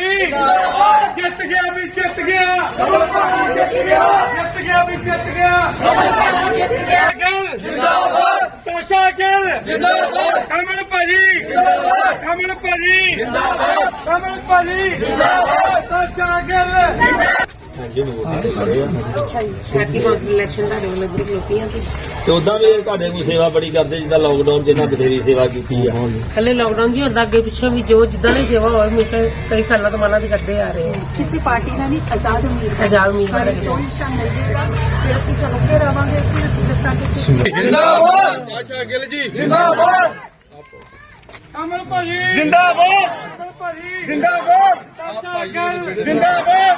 ਭਾਜੀ ਜਿੱਤ ਗਿਆ ਵੀ ਜਿੱਤ ਗਿਆ। ਕਮਲ ਭਾਜੀ ਜਿੱਤ ਗਿਆ। ਜਿੱਤ ਗਿਆ ਵੀ ਜਿੱਤ ਗਿਆ। ਕਮਲ ਭਾਜੀ ਜਿੱਤ ਗਿਆ। ਜਿੰਦਾਬਾਦ। ਤਾਸ਼ਾ ਗਿੱਲ ਜਿੰਦਾਬਾਦ। ਕਮਲ ਭਾਜੀ। ਜਿੰਦਾਬਾਦ। ਕਮਲ ਭਾਜੀ। ਜਿੰਦਾਬਾਦ। ਕਮਲ ਭਾਜੀ। ਜਿੰਦਾਬਾਦ। Tasha Gill Happy council election ਦਾ ਰੋਲ ਲੱਗ ਲੋਕੀਆਂ ਤੇ ਤੇ ਉਦਾਂ ਵੀ ਇਹ ਤੁਹਾਡੇ ਕੋਈ ਸੇਵਾ ਬੜੀ ਕਰਦੇ ਜਿੱਦਾਂ ਲੋਕਡਾਊਨ 'ਚ ਇਹਨਾਂ ਬਥੇਰੀ ਸੇਵਾ ਕੀਤੀ ਆ। ਹਲੇ ਲਾਕਡਾਊਨ ਜੀ ਹੁੰਦਾ ਅੱਗੇ ਪਿੱਛੇ ਵੀ ਜੋ ਜਿੱਦਾਂ ਦੀ ਸੇਵਾ ਹੋਵੇ ਹਮੇਸ਼ਾ ਕਈ ਸਾਲਾਂ ਤੋਂ ਮਾਨਾ ਦੀ ਕਰਦੇ ਆ ਰਹੇ ਹਾਂ ਕਿਸੇ ਪਾਰਟੀ ਨਾਲ ਨਹੀਂ ਆਜ਼ਾਦ ਉਮੀਦਵਾਰ। ਆਜ਼ਾਦ ਉਮੀਦਵਾਰ ਹੈਗੇ। ਚੋਣ ਨਿਸ਼ਾਨ ਮਿਲ ਜੇਗਾ ਫਿਰ ਅਸੀਂ ਤੁਹਾਨੂੰ ਫਿਰ ਆਵਾਂਗੇ ਫਿਰ ਅਸੀਂ ਦੱਸਾਂਗੇ ਕਿ ਜਿੰਦਾਬਾਦ! ਤਾਸ਼ਾ ਗਿੱਲ ਜੀ। ਜਿੰਦਾਬਾਦ! ਕਮਲ ਭਾਜੀ ਜਿੰਦਾਬਾਦ! ਕਮਲ ਭਾਜੀ ਜਿੰਦਾਬਾਦ! ਤਾਸ਼ਾ ਗਿੱਲ ਜਿੰਦਾਬਾਦ!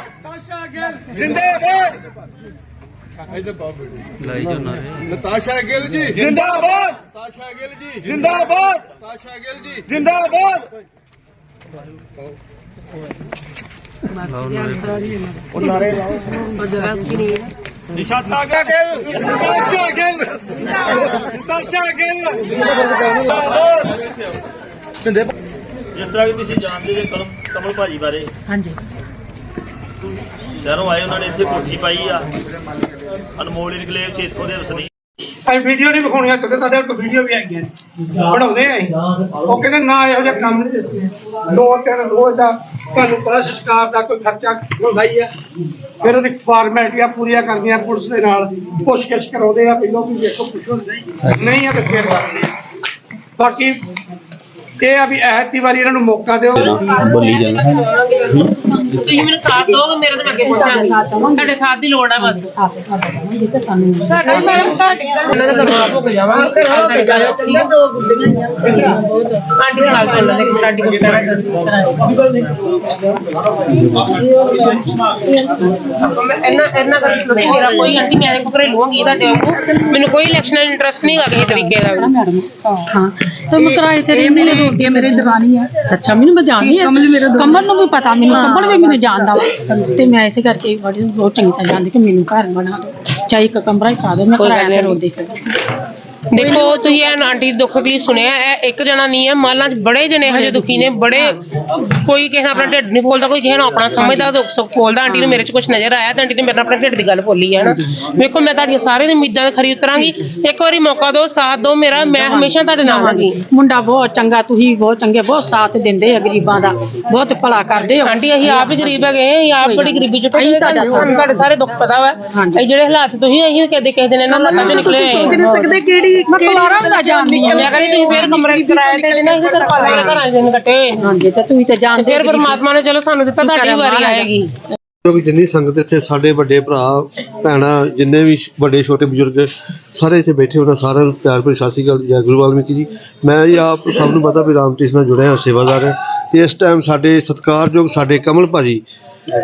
ਤਾਸ਼ਾ ਗਿੱਲ ਜਿੰਦਾਬਾਦ ਨਤਾਸ਼ਾ ਗਿੱਲ ਜੀ ਜਿੰਦਾਬਾਦ ਤਾਸ਼ਾ ਗਿੱਲ ਜੀ ਜਿੰਦਾਬਾਦ ਤਾਸ਼ਾ ਗਿੱਲ ਜੀ ਜਿੰਦਾਬਾਦ ਉਹ ਜਰਾ ਕੀ ਨਹੀਂ ਹੈ ਨਿਸ਼ਾਤਾ ਗਿੱਲ ਤਾਸ਼ਾ ਗਿੱਲ ਤਾਸ਼ਾ ਗਿੱਲ ਜਿਸ ਤਰ੍ਹਾਂ ਕਿ ਤੁਸੀਂ ਜਾਣਦੇ ਜੇ ਕਲਮ ਕਮਲ ਭਾਜੀ ਬਾਰੇ ਹਾਂਜੀ ਸ਼ਹਿਰੋਂ ਆਏ ਉਹਨਾਂ ਨੇ ਇੱਥੇ ਕੋਠੀ ਪਾਈ ਆ। ਅਨਮੋਲ ਇਨਕਲੇਵ 'ਚ ਇੱਥੋਂ ਦੇ ਵਸਨੀਕ। ਅਸੀਂ ਵੀਡੀਓ ਨਹੀਂ ਵਿਖਾਉਣੀਆਂ ਕਿਉਂਕਿ ਸਾਡੇ ਕੋਲ ਵੀਡੀਓ ਵੀ ਆਈਆਂ ਬਣਾਉਂਦੇ ਆਂ ਅਸੀਂ। ਉਹ ਕਹਿੰਦੇ ਨਾ ਇਹੋ ਜਿਹਾ ਕੰਮ ਨਹੀਂ ਦੱਸਦੇ ਦੋ ਤਿੰਨ ਰੋਜ਼ ਦਾ ਤੁਹਾਨੂੰ ਪਤਾ ਸਰਕਾਰ ਦਾ ਕੋਈ ਖਰਚਾ ਹੁੰਦਾ ਹੀ ਆ। ਫਿਰ ਉਹਦੀ ਫਾਰਮੈਲਿਟੀਆਂ ਪੂਰੀਆਂ ਕਰਦੀਆਂ ਪੁਲਿਸ ਦੇ ਨਾਲ। ਪੁੱਛਗਿੱਛ ਕਰਾਉਂਦੇ ਆ ਪਹਿਲਾਂ ਵੀ ਦੇਖੋ ਪੁੱਛੋ ਨਹੀਂ ਨਹੀਂ ਆ ਤੇ ਫਿਰ ਕਰਦੇ ਆ। ਬਾਕੀ ਇਹ ਆ ਵੀ ਐਤੀ ਵਾਰੀ ਇਹਨਾਂ ਨੂੰ ਮੌਕਾ ਦਿਓ। ਬੋਲੀ ਜਾਣਾ ਤੁਸੀਂ ਮੈਨੂੰ ਸਾਥ ਦਿਓ ਮੇਰਾ ਤਾਂ ਮੈਂ ਅੱਗੇ ਪਹੁੰਚਾਂਗੀ ਤੁਹਾਡੇ ਸਾਥ ਦੀ ਲੋੜ ਆ ਬਸ। ਸਾਡਾ ਮੈਡਮ ਉਹਨਾਂ ਦਾ ਦਬਾਅ ਭੁੱਗ ਜਾਵਾਂਗੇ। ਸਾਡੀ ਗੱਲ ਠੀਕ ਹੈ ਦੋ ਗੁੱਡੀਆਂ ਆਂਟੀ ਦੇ ਨਾਲ ਚੱਲ ਲੈ ਕਿ ਆਂਟੀ ਕੁਝ ਕਹਿਣਾ ਕਰਦੀ ਆਪਾਂ ਮੈਂ ਇੰਨਾ ਇੰਨਾ ਕਰ ਨਹੀਂ ਮੇਰਾ ਕੋਈ ਆਂਟੀ ਮੈਂ ਦੇਖੋ ਘਰੇ ਲਵਾਂਗੀ ਤੁਹਾਡੇ ਵਾਂਗੂ। ਮੈਨੂੰ ਕੋਈ ਇਲੈਕਸ਼ਨਲ ਇੰਟਰਸਟ ਨਹੀਂ ਹੈਗਾ ਕਿਸੇ ਤਰੀਕੇ ਦਾ। ਵੀ। ਮੈਡਮ ਹੈ। ਅੱਛਾ ਮੈਨੂੰ ਮੈਂ ਜਾਣਦੀ ਹਾਂ ਕਮਲ ਮੇਰੇ ਕਮਲ ਨੂੰ ਵੀ ਪਤਾ ਮੈਨੂੰ ਕਮਲ ਵੀ ਮੈਨੂੰ ਜਾਣਦਾ ਵਾ ਤੇ ਮੈਂ ਇਸੇ ਕਰਕੇ ਬੜੀ ਬਹੁਤ ਚੰਗੀ ਤਰ੍ਹਾਂ ਜਾਣਦੀ ਕਿ ਮੈਨੂੰ ਘਰ ਬਣਾ ਦਿਓ ਚਾਹੇ ਇੱਕ ਕਮਰਾ ਹੀ ਪਾ ਦਿਓ ਮੈਂ ਕਿਰਾਏ ਤੇ। ਰੋਂਦੀ ਫਿਰਦੀ ਦੇਖੋ ਤੁਸੀਂ ਇਹ ਆਂਟੀ ਦੀ ਦੁੱਖ ਤਕਲੀਫ ਸੁਣਿਆ ਇਹ ਇੱਕ ਜਣਾ ਨਹੀਂ ਹੈ ਮਾਲਾਂ 'ਚ ਬੜੇ ਜਣੇ ਇਹੋ ਜਿਹੇ ਦੁਖੀ ਨੇ ਬੜੇ ਕੋਈ ਕਿਸੇ ਨਾਲ ਆਪਣਾ ਢਿੱਡ ਨਹੀਂ ਫੋਲਦਾ ਕੋਈ ਕਿਸੇ ਨਾਲ ਆਪਣਾ ਸਮਝਦਾ ਦੁੱਖ ਸੁੱਖ ਫੋਲਦਾ ਆਂਟੀ ਨੂੰ ਮੇਰੇ 'ਚ ਕੁਝ ਨਜ਼ਰ ਆਇਆ ਤੇ ਆਂਟੀ ਨੇ ਮੇਰੇ ਨਾਲ ਆਪਣੇ ਢਿੱਡ ਦੀ ਗੱਲ ਫੋਲੀ ਹੈ ਨਾ ਵੇਖੋ ਮੈਂ ਤੁਹਾਡੀਆਂ ਸਾਰੀਆਂ ਦੀ ਉਮੀਦਾਂ ਤੇ ਖਰੀ ਉਤਰਾਂਗੀ। ਇੱਕ ਵਾਰੀ ਮੌਕਾ ਦਿਓ ਸਾਥ ਦਿਓ ਮੇਰਾ ਮੈਂ ਹਮੇਸ਼ਾ ਤੁਹਾਡੇ ਨਾਲ ਹਾਂਗੀ ਮੁੰਡਾ ਬਹੁਤ ਚੰਗਾ ਤੁਸੀਂ ਬਹੁਤ ਚੰਗੇ ਬਹੁਤ ਸਾਥ ਦਿੰਦੇ ਆ ਗਰੀਬਾਂ ਦਾ ਬਹੁਤ ਭਲਾ ਕਰਦੇ ਹੋ। ਆਂਟੀ ਅਸੀਂ ਆਪ ਹੀ ਗਰੀਬ ਹੈਗੇ ਹਾਂ, ਅਸੀਂ ਆਪ ਬੜੀ ਗਰੀਬੀ ਚ ਟੁੱਟੇ ਸਾਨੂੰ ਤੁਹਾਡੇ ਸਾਰੇ ਦੁੱਖ ਪਤਾ ਵਾ। ਹਾਂਜੀ। ਇਹ ਜਿਹੜੇ ਹਾਲਾਤ ਤੁਸੀਂ ਅਸੀਂ ਕਦੇ ਕਿਸੇ ਦਿਨ ਇਹਨਾਂ ਹਾਲਾਤਾਂ ਚੋਂ ਨਿਕਲੇ ਹੋਏ ਸੋਚ ਨਹੀਂ ਸਕਦੇ ਕਿਹੜੀ ਮੈਂ ਪਲਾਰਾ ਦਾ ਜਾਣਦੀ ਹਾਂ। ਮੈਂ ਕਹਿੰਦੀ ਤੁਸੀਂ ਫੇਰ ਕਮਰੇ ਕਿਰਾਏ ਤੇ ਦੇਣਾ ਇਹਦੇ ਤੇ ਪਾਲਾ ਵਾਲੇ ਘਰਾਂ 'ਚ ਦਿਨ ਕੱਟੇ। ਹੋਏ ਨੇ। ਹਾਂਜੀ ਤੇ ਤੁਸੀਂ ਤੇ ਤੇ ਜਾਣਦੇ ਫਿਰ ਪਰਮਾਤਮਾ ਨੇ ਚਲੋ ਸਾਨੂੰ ਦਿੱਤਾ ਤੁਹਾਡੀ ਵਾਰੀ ਆਏਗੀ। ਕਿਉਂਕਿ ਜਿੰਨੀ ਸੰਗਤ ਇੱਥੇ ਸਾਡੇ ਵੱਡੇ ਭਰਾ ਭੈਣਾਂ ਜਿੰਨੇ ਵੀ ਵੱਡੇ ਛੋਟੇ ਬਜ਼ੁਰਗ ਸਾਰੇ ਇੱਥੇ ਬੈਠੇ ਉਹਨਾਂ ਸਾਰਿਆਂ ਨੂੰ ਪਿਆਰ ਭਰੀ ਸਤਿ ਸ਼੍ਰੀ ਅਕਾਲ ਜੈ ਗੁਰੂ ਵਾਲਮੀਕੀ ਜੀ। ਮੈਂ ਜੀ ਆਪ ਸਭ ਨੂੰ ਪਤਾ ਵੀ ਰਾਮਤੀਸ ਨਾਲ ਜੁੜਿਆ ਹਾਂ ਸੇਵਾਦਾਰ ਹਾਂ। ਤੇ ਇਸ ਟਾਈਮ ਸਾਡੇ ਸਤਿਕਾਰਯੋਗ ਸਾਡੇ ਕਮਲ ਭਾਜੀ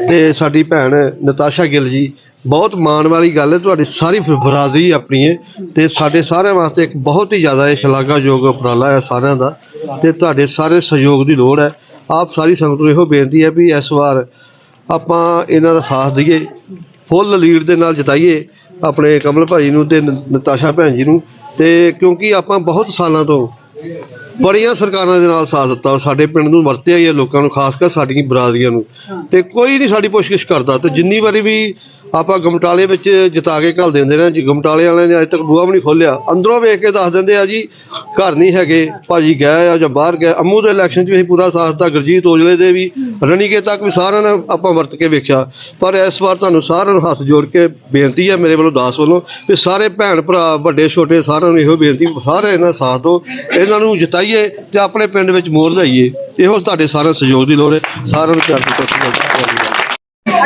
ਤੇ ਸਾਡੀ ਭੈਣ ਨਤਾਸ਼ਾ ਗਿੱਲ ਜੀ ਬਹੁਤ ਮਾਣ ਵਾਲੀ ਗੱਲ ਹੈ, ਤੁਹਾਡੀ ਸਾਰੀ ਬਰਾਦਰੀ ਆਪਣੀ ਹੈ ਤੇ ਸਾਡੇ ਸਾਰਿਆਂ ਵਾਸਤੇ ਇੱਕ ਬਹੁਤ ਹੀ ਜ਼ਿਆਦਾ ਇਹ ਸ਼ਲਾਘਾਯੋਗ ਉਪਰਾਲਾ ਹੈ ਸਾਰਿਆਂ ਦਾ ਤੇ ਤੁਹਾਡੇ ਸਾਰੇ ਸਹਿਯੋਗ ਦੀ ਲੋੜ ਹੈ। ਆਪ ਸਾਰੀ ਸੰਗਤ ਨੂੰ ਇਹੋ ਬੇਨਤੀ ਹੈ ਵੀ ਇਸ ਵਾਰ ਆਪਾਂ ਇਹਨਾਂ ਦਾ ਸਾਥ ਦਈਏ ਫੁੱਲ ਲੀਡ ਦੇ ਨਾਲ ਜਿਤਾਈਏ ਆਪਣੇ ਕਮਲ ਭਾਈ ਨੂੰ ਤੇ ਨ- ਨਤਾਸ਼ਾ ਭੈਣ ਜੀ ਨੂੰ ਤੇ ਕਿਉਂਕਿ ਆਪਾਂ ਬਹੁਤ ਸਾਲਾਂ ਤੋਂ ਬੜੀਆਂ ਸਰਕਾਰਾਂ ਦੇ ਨਾਲ ਸਾਥ ਦਿੱਤਾ, ਸਾਡੇ ਪਿੰਡ ਨੂੰ ਵਰਤਿਆ ਹੀ ਹੈ ਲੋਕਾਂ ਨੂੰ, ਖਾਸ ਕਰ ਸਾਡੀਆਂ ਬਰਾਦਰੀਆਂ ਨੂੰ ਤੇ ਕੋਈ ਨਹੀਂ ਸਾਡੀ ਪੁੱਛਗਿੱਛ ਕਰਦਾ ਤੇ ਜਿੰਨੀ ਵਾਰੀ ਵੀ ਆਪਾਂ ਗਮਟਾਲੇ ਵਿੱਚ ਜਿਤਾ ਕੇ ਘੱਲ ਦਿੰਦੇ ਨੇ ਜੀ, ਗਮਟਾਲੇ ਵਾਲਿਆਂ ਨੇ ਅਜੇ ਤੱਕ ਬੂਹਾ ਵੀ ਨਹੀਂ ਖੋਲਿਆ ਅੰਦਰੋਂ ਵੇਖ ਕੇ ਦੱਸ ਦਿੰਦੇ ਆ ਜੀ, ਘਰ ਨਹੀਂ ਹੈਗੇ, ਭਾਜੀ ਗਏ ਆ ਜਾਂ ਬਾਹਰ ਗਏ, ਅਮੂ ਦੇ ਇਲੈਕਸ਼ਨ 'ਚ ਵੀ ਅਸੀਂ ਪੂਰਾ ਸਾਥ ਦਿੱਤਾ, ਗੁਰਜੀਤ ਔਜਲੇ ਦੇ ਵੀ, ਰਣੀਕੇ ਤੱਕ ਵੀ ਸਾਰਿਆਂ ਨੇ ਆਪਾਂ ਵਰਤ ਕੇ ਵੇਖਿਆ। ਪਰ ਇਸ ਵਾਰ ਤੁਹਾਨੂੰ ਸਾਰਿਆਂ ਨੂੰ ਹੱਥ ਜੋੜ ਕੇ ਬੇਨਤੀ ਹੈ ਮੇਰੇ ਵੱਲੋਂ ਦਾਸ ਵੱਲੋਂ, ਵੀ ਸਾਰੇ ਭੈਣ ਭਰਾ, ਵੱਡੇ ਛੋਟੇ ਸਾਰਿਆਂ ਨੂੰ ਇਹੋ ਬੇਨਤੀ, ਸਾਰੇ ਇਹਨਾਂ ਦਾ ਸਾਥ ਦਿਓ, ਇਹਨਾਂ ਨੂੰ ਜਿਤਾਈਏ ਤੇ ਆਪਣੇ ਪਿੰਡ ਵਿੱਚ ਮੋਰ ਲਾਈਏ। ਇਹੋ ਤੁਹਾਡੇ ਸਾਰਿਆਂ ਦੇ ਸਹਿਯੋਗ ਦੀ ਲੋੜ ਹੈ। ਸਾਰਿਆਂ ਨੂੰ ਪਿਆਰ ਦੀ ਸਤਿ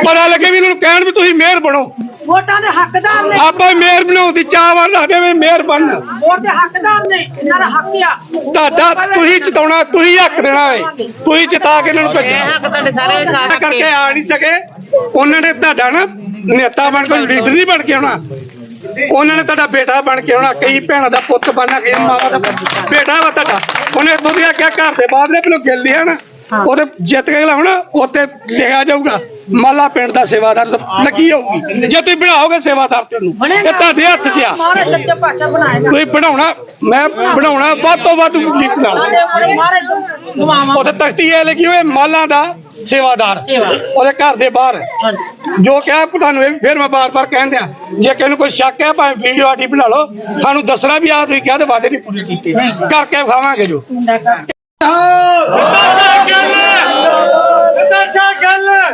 ਪਤਾ ਲੱਗੇ ਵੀ ਇਹਨਾਂ ਨੂੰ ਕਹਿਣ ਵੀ ਤੁਸੀਂ ਮੇਅਰ ਬਣੋ। ਵੋਟਾਂ ਦੇ ਹੱਕਦਾਰ ਨੇ। ਆਪਾਂ ਮੇਅਰ ਬਣਾਉਣ ਦੀ ਚਾਹਵਾਨ ਰੱਖਦੇ ਵੀ ਮੇਅਰ ਬਣਨ ਵੋਟ ਦੇ ਹੱਕਦਾਰ ਨੇ ਇਹਨਾਂ ਦਾ ਹੱਕ ਆ। ਤੁਹਾਡਾ ਤੁਸੀਂ ਜਿਤਾਉਣਾ ਤੁਸੀਂ ਹੱਕ ਦੇਣਾ ਹੈ ਤੁਸੀਂ ਜਿਤਾ ਕੇ ਇਹਨਾਂ ਨੂੰ ਇਹ ਭੇਜਣਾ। ਹੱਕ ਤੁਹਾਡੇ ਸਾਰੇ ਸਾਥ ਕਰਕੇ ਆ ਨਹੀਂ ਸਕੇ। ਉਹਨਾਂ ਨੇ ਤੁਹਾਡਾ ਨਾ ਨੇਤਾ ਬਣ ਕੇ ਲੀਡਰ ਨਹੀਂ ਬਣ ਕੇ ਆਉਣਾ। ਉਹਨਾਂ ਨੇ ਤੁਹਾਡਾ ਬੇਟਾ ਬਣ ਕੇ ਆਉਣਾ ਕਈ ਭੈਣਾਂ ਦਾ ਪੁੱਤ ਬਣਨਾ ਕਈ ਮਾਵਾ ਦਾ ਬੇਟਾ ਵਾ ਤੁਹਾਡਾ। ਉਹਨੇ ਦੁਨੀਆ ਕਿਆ ਘਰ ਦੇ ਨੇ ਪਹਿਲਾਂ ਗਿਲ ਲਿਆ ਨਾ ਉਹਦੇ ਜਿੱਤ ਕੇ ਲਾਉਣਾ ਉੱਤੇ ਲਿਖਿਆ ਜਾਊਗਾ। ਮਾਲਾ ਪਿੰਡ ਦਾ ਸੇਵਾਦਾਰ ਲੱਗੀ ਹੋਊਗੀ। ਜੇ ਤੁਸੀਂ ਬਣਾਓਗੇ ਸੇਵਾਦਾਰ ਤੈਨੂੰ ਇਹ ਤੁਹਾਡੇ ਹੱਥ 'ਚ ਆ। ਸੱਚੇ ਬਣਾਏਗਾ ਤੁਸੀਂ ਬਣਾਉਣਾ ਮੈਂ ਬਣਾਉਣਾ। ਵੱਧ ਤੋਂ ਵੱਧ ਲਿਖਦਾ ਮਾਰੇ ਉੱਥੇ ਤਖਤੀ ਇਹ ਲੱਗੀ ਹੋਏ ਮਾਲਾਂ ਦਾ ਸੇਵਾਦਾਰ। ਉਹਦੇ ਘਰ ਦੇ ਬਾਹਰ। ਜੋ ਕਿਹਾ ਤੁਹਾਨੂੰ ਇਹ ਵੀ ਫਿਰ ਮੈਂ ਬਾਰ-ਬਾਰ ਕਹਿੰਦੇ ਆ ਜੇ ਕਿਸੇ ਨੂੰ ਕੋਈ ਸ਼ੱਕ ਹੈ ਭਾਵੇਂ ਵੀਡੀਓ ਆਡੀ ਬਣਾ ਲਓ ਸਾਨੂੰ ਦੱਸਣਾ ਵੀ ਆ ਤੁਸੀਂ ਕਿਹਾ ਤੇ ਵਾਅਦੇ ਨਹੀਂ ਪੂਰੇ ਕੀਤੇ। ਕਰਕੇ ਵਿਖਾਵਾਂਗੇ ਜੋ।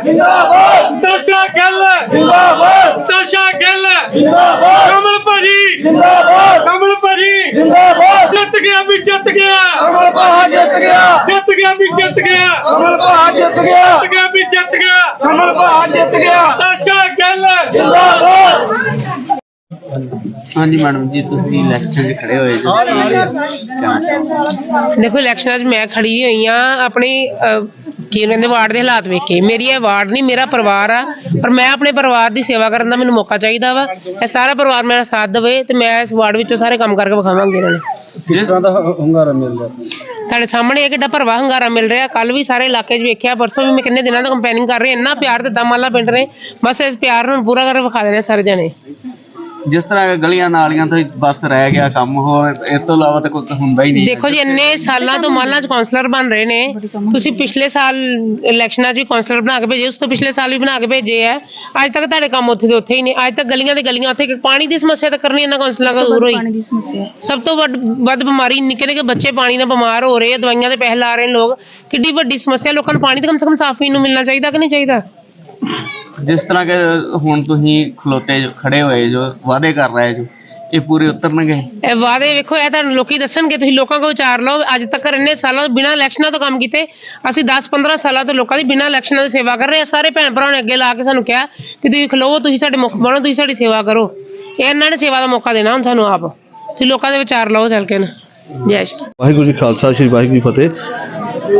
ਜਿੰਦਾਬਾਦ। ਦਸ਼ਾ ਗੱਲ। ਜਿੰਦਾਬਾਦ। ਦਸ਼ਾ ਗੱਲ। ਜਿੰਦਾਬਾਦ। ਕਮਲ ਭਾਜੀ। ਜਿੰਦਾਬਾਦ। ਕਮਲ ਭਾਜੀ। ਜਿੰਦਾਬਾਦ। ਜਿੱਤ ਗਿਆ ਵੀ ਜਿੱਤ ਗਿਆ। ਕਮਲ ਭਾਹਾ ਜਿੱਤ ਗਿਆ। ਜਿੱਤ ਗਿਆ ਵੀ ਜਿੱਤ ਗਿਆ। ਕਮਲ ਭਾਹਾ ਜਿੱਤ ਗਿਆ। ਜਿੱਤ ਗਿਆ ਵੀ ਜਿੱਤ ਗਿਆ। ਕਮਲ ਭਾਹਾ ਜਿੱਤ ਗਿਆ। ਦਸ਼ਾ ਗੱਲ। ਜਿੰਦਾਬਾਦ। ਹਾਂਜੀ ਮੈਡਮ ਜੀ ਤੁਸੀਂ ਇਲੈਕਸ਼ਨ 'ਚ ਖੜੇ ਹੋਏ ਜੋ। ਦੇਖੋ ਇਲੈਕਸ਼ਨਾਂ 'ਚ ਮੈਂ ਖੜੀ ਹੋਈ ਆ ਆਪਣੀ ਕੀ ਕਹਿੰਦੇ ਵਾਰਡ ਦੇ ਹਾਲਾਤ ਵੇਖ। ਮੇਰੀ ਇਹ ਵਾਰਡ ਨਹੀਂ ਮੇਰਾ ਪਰਿਵਾਰ ਆ ਪਰ ਮੈਂ ਆਪਣੇ ਪਰਿਵਾਰ ਦੀ ਸੇਵਾ ਕਰਨ ਦਾ ਮੈਨੂੰ ਮੌਕਾ ਚਾਹੀਦਾ ਵਾ। ਇਹ ਸਾਰਾ ਪਰਿਵਾਰ ਮੇਰਾ ਸਾਥ ਦੇਵੇ ਤੇ ਮੈਂ ਇਸ ਵਾਰਡ ਵਿੱਚੋਂ ਸਾਰੇ ਕੰਮ ਕਰਕੇ ਵਿਖਾਵਾਂਗੀ ਇਹਨਾਂ ਨੂੰ। ਜਿਸ ਤਰ੍ਹਾਂ ਦਾ ਹੰਗਾਰਾ ਮਿਲ ਰਿਹਾ? ਤੁਹਾਡੇ ਸਾਹਮਣੇ ਇਹ ਕਿੱਡਾ ਭਰਵਾ ਹੰਗਾਰਾ ਮਿਲ ਰਿਹਾ। ਕੱਲ ਵੀ ਸਾਰੇ ਇਲਾਕੇ 'ਚ ਵੇਖਿਆ ਪਰਸੋਂ ਵੀ ਮੈਂ ਕਿੰਨੇ ਦਿਨਾਂ ਤੋਂ ਕੰਪੇਨਿੰਗ ਕਰ ਰਹੀ ਇੰਨਾ ਪਿਆਰ ਦਿੱਤਾ ਮਾਲਾ ਪਿੰਡ ਨੇ। ਬਸ ਇਸ ਪਿਆਰ ਨੂੰ ਪੂਰਾ ਕਰਕੇ ਵਿਖਾ ਦੇਣੇ ਸਾਰੇ ਜਣੇ। ਜਿਸ ਤਰ੍ਹਾਂ ਗਲੀਆਂ ਨਾਲੀਆਂ ਤੋਂ ਹੀ ਬਸ ਰਹਿ ਗਿਆ ਕੰਮ ਹੋਰ ਇਸ ਤੋਂ ਇਲਾਵਾ ਤਾਂ ਕੁਝ ਹੁੰਦਾ ਹੀ ਨਹੀਂ। ਦੇਖੋ ਜੀ ਇੰਨੇ ਸਾਲਾਂ ਤੋਂ ਮਾਲਾਂ 'ਚ ਕਾਉਂਸਲਰ ਬਣ ਰਹੇ ਨੇ ਤੁਸੀਂ ਪਿਛਲੇ ਸਾਲ ਇਲੈਕਸ਼ਨਾਂ 'ਚ ਵੀ ਕਾਉਂਸਲਰ ਬਣਾ ਕੇ ਭੇਜੇ ਉਸ ਤੋਂ ਪਿਛਲੇ ਸਾਲ ਵੀ ਬਣਾ ਕੇ ਭੇਜੇ ਆ। ਅੱਜ ਤੱਕ ਤੁਹਾਡੇ ਕੰਮ ਉੱਥੇ ਦੇ ਉੱਥੇ ਹੀ ਨੇ ਅੱਜ ਤੱਕ ਗਲੀਆਂ ਦੇ ਗਲੀਆਂ ਉੱਥੇ ਪਾਣੀ ਦੀ ਸਮੱਸਿਆ ਤਾਂ ਕਰਨੀ ਇਹਨਾਂ ਕਾਉਂਸਲਰਾਂ ਕੋਲ ਦੂਰ ਹੋਈ। ਪਾਣੀ ਦੀ ਸਮੱਸਿਆ। ਹੈ। ਸਭ ਤੋਂ ਵੱਡ ਵੱਧ ਬਿਮਾਰੀ ਨਿੱਕੇ ਨਿੱਕੇ ਬੱਚੇ ਪਾਣੀ ਨਾਲ ਬਿਮਾਰ ਹੋ ਰਹੇ ਆ ਦਵਾਈਆਂ ਦੇ ਪੈਸੇ ਲਾ ਰਹੇ ਨੇ ਲੋਕ ਕਿੱਡੀ ਵੱਡੀ ਸਮੱਸਿਆ ਲੋਕਾਂ ਨੂੰ ਪਾਣੀ ਤਾਂ ਕਮ ਸੇ ਕਮ ਸਾਫ਼ ਪੀਣ ਨੂੰ ਮਿਲਣਾ ਚਾਹੀਦਾ ਕਿ ਨਹੀਂ ਚਾਹੀਦਾ? ਜਿਸ ਤਰ੍ਹਾਂ ਕਿ ਹੁਣ ਤੁਸੀਂ ਖਲੋਤੇ ਜੋ- ਖੜੇ ਹੋਏ ਜੋ ਵਾਅਦੇ ਕਰ ਰਹੇ ਜੋ ਇਹ ਪੂਰੇ ਉਤਰਨਗੇ? ਇਹ ਵਾਅਦੇ ਵੇਖੋ ਇਹ ਤੁਹਾਨੂੰ ਲੋਕੀ ਦੱਸਣਗੇ ਤੁਸੀਂ ਲੋਕਾਂ ਕੋਲ ਵਿਚਾਰ ਲਓ। ਅੱਜ ਤੱਕ ਇੰਨੇ ਸਾਲਾਂ ਤੋਂ ਬਿਨਾਂ ਇਲੈਕਸ਼ਨਾਂ ਤੋਂ ਕੰਮ ਕੀਤੇ ਅਸੀਂ 10-15 ਸਾਲਾਂ ਤੋਂ ਲੋਕਾਂ ਦੀ ਬਿਨਾਂ ਇਲੈਕਸ਼ਨਾਂ ਦੀ ਸੇਵਾ ਕਰ ਰਹੇ ਹਾਂ। ਸਾਰੇ ਭੈਣ ਭਰਾਵਾਂ ਨੇ ਅੱਗੇ ਲਾ ਕੇ ਸਾਨੂੰ ਕਿਹਾ ਕਿ ਤੁਸੀਂ ਖਲੋਵੋ ਤੁਸੀਂ ਸਾਡੇ ਮੁੱਖ ਬਣੋ ਤੁਸੀਂ ਸਾਡੀ ਸੇਵਾ ਕਰੋ। ਇਹ ਇਹਨਾਂ ਨੇ ਸੇਵਾ ਦਾ ਮੌਕਾ ਦੇਣਾ ਹੁਣ ਸਾਨੂੰ ਆਪ। ਤੁਸੀਂ ਲੋਕਾਂ ਦੇ ਵਿਚਾਰ ਲਓ ਚੱਲ ਕੇ ਨਾ। ਜੈ ਸ਼੍ਰੀ ਵਾਹਿਗੁਰੂ ਜੀ ਖਾਲਸਾ ਸ੍ਰੀ ਵਾਹਿਗੁਰੂ ਜੀ ਫਤਿਹ।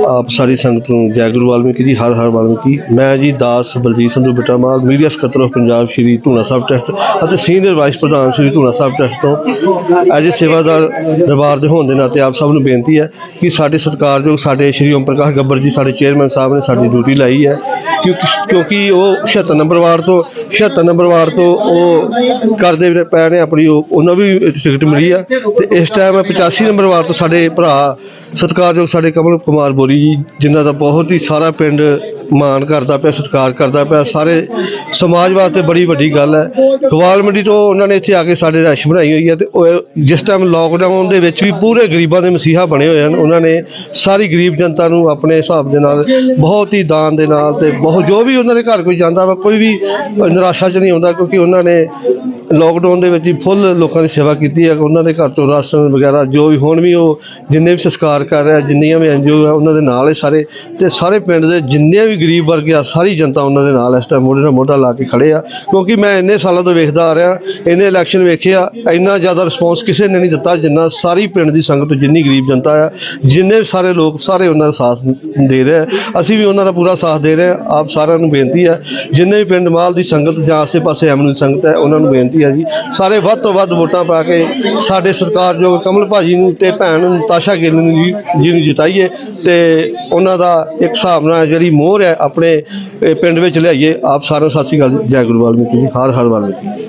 ਆਪ ਸਾਰੀ ਸੰਗਤ ਨੂੰ ਜੈ ਗੁਰੂ ਵਾਲਮੀਕੀ ਜੀ, ਹਰ ਹਰ ਵਾਲਮੀਕੀ। ਮੈਂ ਜੀ ਦਾਸ ਬਲਜੀਤ ਸੰਧੂ ਬਿਟਾਮਾਲ, ਮੀਡੀਆ ਸਕੱਤਰ ਆਫ ਪੰਜਾਬ ਸ਼੍ਰੀ ਧੂਣਾ ਸਾਹਿਬ ਟਰਸਟ ਅਤੇ ਸੀਨੀਅਰ ਵਾਈਸ ਪ੍ਰਧਾਨ ਸ਼੍ਰੀ ਧੂਣਾ ਸਾਹਿਬ ਟਰਸਟ ਤੋਂ ਐਜ ਸੇਵਾਦਾਰ ਦਰਬਾਰ ਦੇ ਹੋਣ ਦੇ ਨਾਤੇ ਆਪ ਸਭ ਨੂੰ ਬੇਨਤੀ ਹੈ ਕਿ ਸਾਡੇ ਸਤਿਕਾਰਯੋਗ ਸਾਡੇ ਸ਼੍ਰੀ ਓਮ ਪ੍ਰਕਾਸ਼ ਗੱਬਰ ਜੀ, ਸਾਡੇ ਚੇਅਰਮੈਨ ਸਾਹਿਬ ਨੇ ਸਾਡੀ ਡਿਊਟੀ ਲਾਈ ਹੈ। ਕਿਉਂਕਿ ਕਿਉਂਕਿ ਉਹ 76 ਨੰਬਰ ਵਾਰਡ ਤੋਂ 76 ਨੰਬਰ ਵਾਰਡ ਤੋਂ ਉਹ ਕਰਦੇ ਵੀ ਪਏ ਨੇ ਆਪਣੀ ਉਹਨਾਂ ਵੀ ਟਿਕਟ ਮਿਲੀ ਆ। ਤੇ ਇਸ ਟਾਈਮ 85 ਨੰਬਰ ਵਾਰਡ ਤੋਂ ਸਾਡੇ ਭਰਾ ਸਤਿਕਾਰਯੋਗ ਸਾਡੇ ਕਮਲ ਕੁਮਾਰ ਬੋਰੀ ਜੀ ਜਿਨ੍ਹਾਂ ਦਾ ਬਹੁਤ ਹੀ ਸਾਰਾ ਪਿੰਡ ਮਾਣ ਕਰਦਾ ਪਿਆ, ਸਤਿਕਾਰ ਕਰਦਾ ਪਿਆ, ਸਾਰੇ ਸਮਾਜ ਵਾਸਤੇ ਬੜੀ ਵੱਡੀ ਗੱਲ ਹੈ। ਗਵਾਲ ਮੰਡੀ ਤੋਂ ਉਹਨਾਂ ਨੇ ਇੱਥੇ ਆ ਕੇ ਸਾਡੇ ਰਸ਼ ਬਣਾਈ ਹੋਈ ਹੈ ਤੇ ਉਹ ਜਿਸ ਟਾਈਮ ਲੋਕਡਾਊਨ ਦੇ ਵਿੱਚ ਵੀ ਪੂਰੇ ਗਰੀਬਾਂ ਦੇ ਮਸੀਹਾ ਬਣੇ ਹੋਏ ਹਨ, ਉਹਨਾਂ ਨੇ ਸਾਰੀ ਗਰੀਬ ਜਨਤਾ ਨੂੰ ਆਪਣੇ ਹਿਸਾਬ ਦੇ ਨਾਲ, ਬਹੁਤ ਹੀ ਦਾਨ ਦੇ ਨਾਲ ਤੇ ਬਹੁਤ, ਜੋ ਵੀ ਉਹਨਾਂ ਦੇ ਘਰ ਕੋਈ ਜਾਂਦਾ ਵਾ, ਕੋਈ ਵੀ ਨਿਰਾਸ਼ਾ 'ਚ ਨਹੀਂ ਆਉਂਦਾ, ਕਿਉਂਕਿ ਉਹਨਾਂ ਨੇ ਲੋਕਡਾਊਨ ਦੇ ਵਿੱਚ ਹੀ ਫੁੱਲ ਲੋਕਾਂ ਦੀ ਸੇਵਾ ਕੀਤੀ ਹੈ। ਉਹਨਾਂ ਦੇ ਘਰ ਤੋਂ ਰਾਸ਼ਨ ਵਗੈਰਾ ਜੋ ਵੀ ਹੁਣ ਵੀ ਉਹ ਜਿੰਨੇ ਵੀ ਸੰਸਕਾਰ ਕਰ ਰਿਹਾ ਜਿੰਨੀਆਂ ਵੀ ਐਨਜੀਓ ਆ, ਉਹਨਾਂ ਦੇ ਨਾਲ ਹੈ ਸਾਰੇ ਤੇ ਸਾਰੇ ਪਿੰਡ ਦੇ ਜਿੰਨੇ ਵੀ ਗਰੀਬ ਵਰਗ ਆ, ਸਾਰੀ ਜਨਤਾ ਉਹਨਾਂ ਦੇ ਨਾਲ ਇਸ ਟਾਈਮ ਮੋਢੇ ਨਾਲ ਮੋਢਾ ਲਾ ਕੇ ਖੜੇ ਆ। ਕਿਉਂਕਿ ਮੈਂ ਇੰਨੇ ਸਾਲਾਂ ਤੋਂ ਵੇਖਦਾ ਆ ਰਿਹਾ, ਇੰਨੇ ਇਲੈਕਸ਼ਨ ਵੇਖਿਆ ਇੰਨਾ ਜ਼ਿਆਦਾ ਰਿਸਪੌਂਸ ਕਿਸੇ ਨੇ ਨਹੀਂ ਦਿੱਤਾ ਜਿੰਨਾ ਸਾਰੀ ਪਿੰਡ ਦੀ ਸੰਗਤ, ਜਿੰਨੀ ਗਰੀਬ ਜਨਤਾ ਆ, ਜਿੰਨੇ ਵੀ ਸਾਰੇ ਲੋਕ, ਸਾਰੇ ਉਹਨਾਂ ਦਾ ਸਾਥ ਦੇ ਰਹੇ ਆ। ਅਸੀਂ ਵੀ ਉਹਨਾਂ ਦਾ ਪੂਰਾ ਸਾਥ ਦੇ ਰਹੇ ਹਾਂ ਆਪ ਸਾਰਿਆਂ ਨੂੰ ਬੇਨਤੀ ਹੈ ਜਿੰਨੇ ਵੀ ਪਿੰਡ ਮਾਲ ਦੀ ਸੰਗਤ ਜਾਂ ਆਸੇ-ਪਾਸੇ ਐਮਨ ਸੰਗਤ ਹੈ, ਉਹਨਾਂ ਨੂੰ ਬੇਨਤੀ ਹੈ ਜੀ। ਸਾਰੇ ਵੱਧ ਤੋਂ ਵੱਧ ਵੋਟਾਂ ਪਾ ਕੇ ਸਾਡੇ ਸਤਿਕਾਰਯੋਗ ਕਮਲ ਭਾਜੀ ਨੂੰ ਤੇ ਭੈਣ ਨਤਾਸ਼ਾ ਗਿੱਲ ਨੂੰ ਜੀ ਜੀ ਨੂੰ ਜਿਤਾਈਏ ਤੇ ਉਹਨਾਂ ਦਾ ਇੱਕ ਹਿਸਾਬ ਨਾਲ ਜਿਹੜੀ ਮੋਹਰ ਹੈ ਆਪਣੇ ਪਿੰਡ ਵਿੱਚ ਲਿਆਈਏ। ਆਪ ਸਾਰਿਆਂ ਨੂੰ ਸਤਿ ਸ਼੍ਰੀ ਅਕਾਲ ਜੀ। ਜੈ ਗੁਰੂ ਵਾਲਮੀਕੀ ਜੀ। ਹਰ ਹਰ ਵਾਲਮੀਕੀ